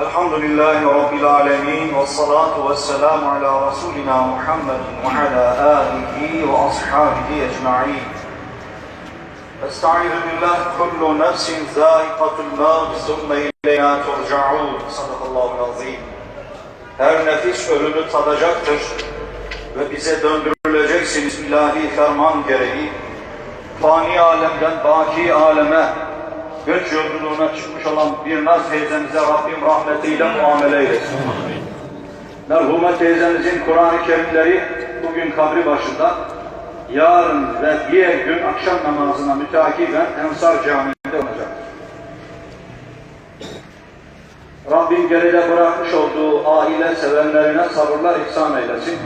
الحمد لله رب العالمين والصلاة والسلام على رسولنا محمد وعلى آله وأصحابه أجمعين استعيذ بالله كل نفس ذائقة الموت ثم إلينا ترجعون صدق الله العظيم Her nefis ölümü tadacaktır ve bize döndürüleceksiniz ilahi ferman gereği. Fani alemden baki aleme, göç yolculuğuna çıkmış olan bir naz teyzemize Rabbim rahmetiyle muamele eylesin. Merhume teyzemizin Kur'an-ı Kerimleri bugün kabri başında, yarın ve diğer gün akşam namazına mütakiben Ensar Camii'nde olacaktır. Rabbim geride bırakmış olduğu aile sevenlerine sabırlar ihsan eylesin.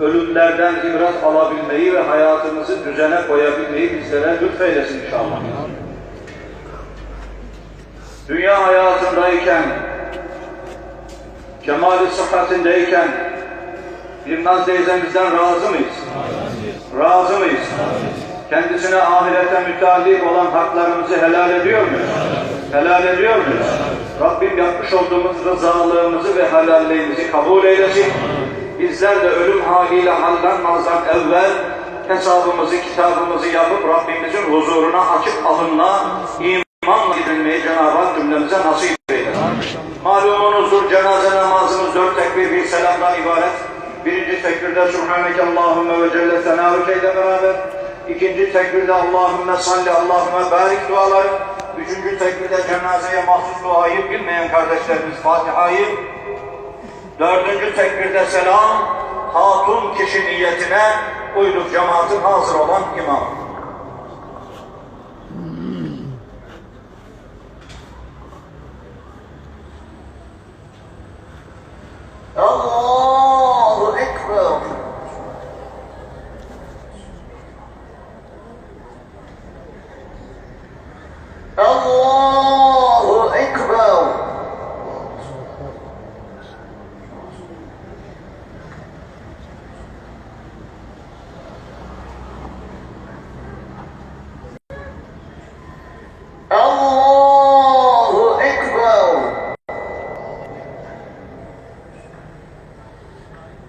Ölümlerden ibret alabilmeyi ve hayatımızı düzene koyabilmeyi bizlere lütfeylesin inşallah. Dünya hayatındayken, kemali sıhhatindeyken bir naz teyzemizden razı mıyız? Razı mıyız? Kendisine ahirete müteallik olan haklarımızı helal ediyor muyuz? Helal ediyor muyuz? Rabbim yapmış olduğumuz rızalığımızı ve helalliğimizi kabul eylesin. Bizler de ölüm haliyle hallanmazdan evvel hesabımızı, kitabımızı yapıp Rabbimizin huzuruna açık alınma, imanla gidilmeyi Cenab-ı Hak cümlemize nasip eylesin. Malumunuzdur cenaze namazımız dört tekbir bir selamdan ibaret. Birinci tekbirde Subhaneke Allahümme ve Celle Senâvike ile beraber. İkinci tekbirde Allahümme salli Allahümme barik duaları. Üçüncü tekbirde cenazeye mahsus duayı bilmeyen kardeşlerimiz Fatiha'yı. Dördüncü tekbirde selam, hatun kişi niyetine uyduk cemaatin hazır olan imam.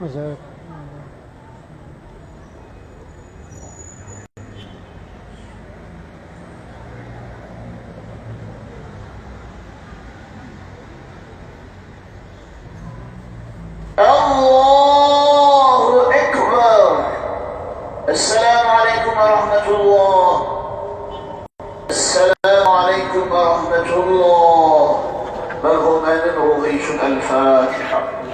Güzel. الله أكبر السلام عليكم ورحمة الله السلام عليكم ورحمة الله مرحوما رضيش الفاتحة آمين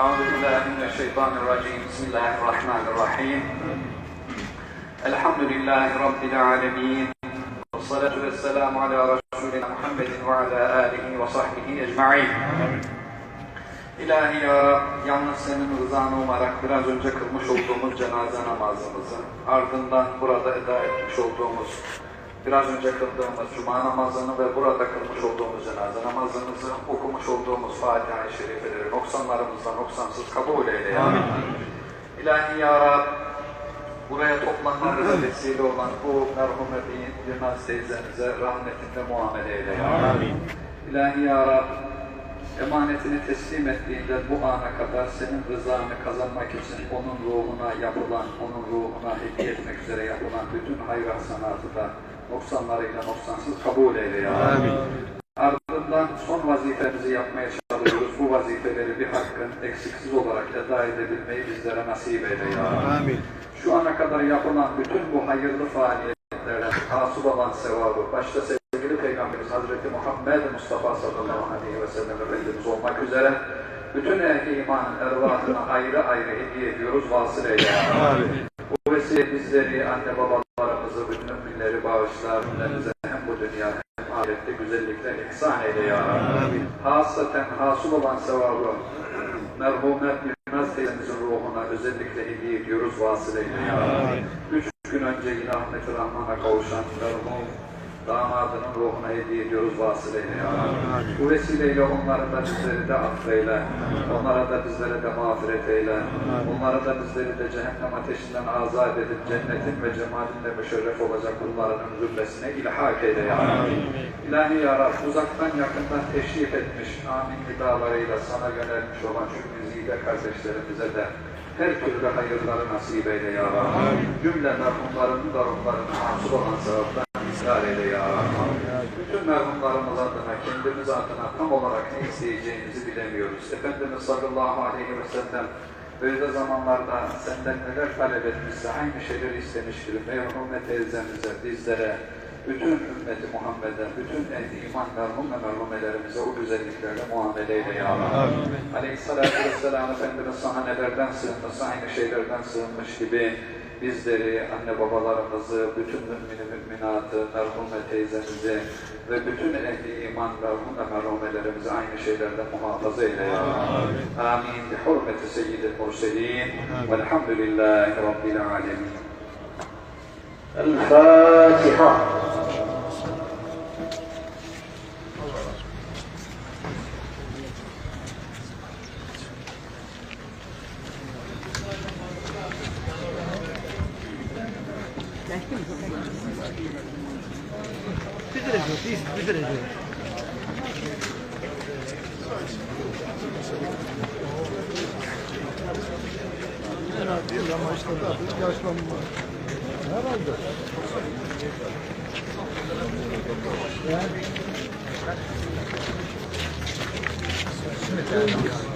أعوذ بالله من الشيطان الرجيم بسم الله الرحمن الرحيم الحمد لله رب العالمين والصلاة والسلام على رسولنا محمد وعلى آله وصحبه أجمعين İlahi Ya Rab, yalnız senin rızanı umarak biraz önce kılmış olduğumuz cenaze namazımızı, ardından burada eda etmiş olduğumuz, biraz önce kıldığımız cuma namazını ve burada kılmış olduğumuz cenaze namazımızı, okumuş olduğumuz Fatiha-i Şerifeleri noksanlarımızdan noksansız kabul eyle Ya Rab. İlahi Ya Rab, buraya toplanmanıza vesile olan bu merhume Yılmaz teyzemize rahmetinde muamele eyle ya Rabbi. İlahi ya Rab, emanetini teslim ettiğinde bu ana kadar senin rızanı kazanmak için onun ruhuna yapılan, onun ruhuna hediye etmek üzere yapılan bütün hayır sanatı da noksanlarıyla noksansız kabul eyle ya Rabbi. Ardından son vazifemizi yapmaya çalışıyoruz. Bu vazifeleri bir hakkın eksiksiz olarak eda edebilmeyi bizlere nasip eyle ya. Amin. Şu ana kadar yapılan bütün bu hayırlı faaliyetlerden hasıl olan sevabı, başta sevgili Peygamberimiz Hazreti Muhammed Mustafa sallallahu aleyhi ve sellem Efendimiz olmak üzere bütün ehli imanın ervahına ayrı ayrı hediye ediyoruz. Vasıl eyle. Rabbi. Bu vesile bizleri, anne babalarımızı, bütün müminleri bağışlar, cümlemize hem bu dünya hem ahirette güzellikler ihsan eyle ya Rabbi. Hasaten hasıl olan sevabı merhumet Yılmaz teyzemizin ruhuna özellikle hediye ediyoruz vasıl eyle. Üç gün önce yine rahmet-i rahmana kavuşan merhum damadının ruhuna hediye ediyoruz vasıl eyle ya Rabbi. Bu vesileyle onları da bizleri de affeyle. Onlara da bizlere de mağfiret eyle. Onlara da bizleri de cehennem ateşinden azat edip cennetin ve cemalinle müşerref olacak kullarının zümresine ilhak eyle ya Rabbi. İlahi ya Rabbi uzaktan yakından teşrif etmiş amin nidalarıyla sana yönelmiş olan şu müzide kardeşlerimize de her türlü hayırları nasip eyle ya Rabbi. Cümle merhumların da ruhlarını hasıl olan sevaptan ısrar eyle ya Rabbi. Bütün merhumlarımız adına, kendimiz adına tam olarak ne isteyeceğimizi bilemiyoruz. Efendimiz sallallahu aleyhi ve sellem böyle zamanlarda senden neler talep etmişse aynı şeyleri istemiştir. Merhume teyzemize, bizlere, bütün ümmeti Muhammed'e, bütün ehli iman merhum ve merhumelerimize o güzelliklerle muamele eyle ya Rabbi. Aleyhissalatü vesselam Efendimiz sana nelerden sığınmışsa aynı şeylerden sığınmış gibi bizleri, anne babalarımızı, bütün mümin müminatı, merhume teyzemizi ve bütün ehli iman merhum ve merhumelerimizi aynı şeylerden muhafaza eyle ya Rabbi. Amin. Bi hurmeti seyyidil murselin. Velhamdülillahi Rabbil alemin. Biz müdür ediyoruz. Değil ama işte artık yaşlanma. Herhalde. Evet.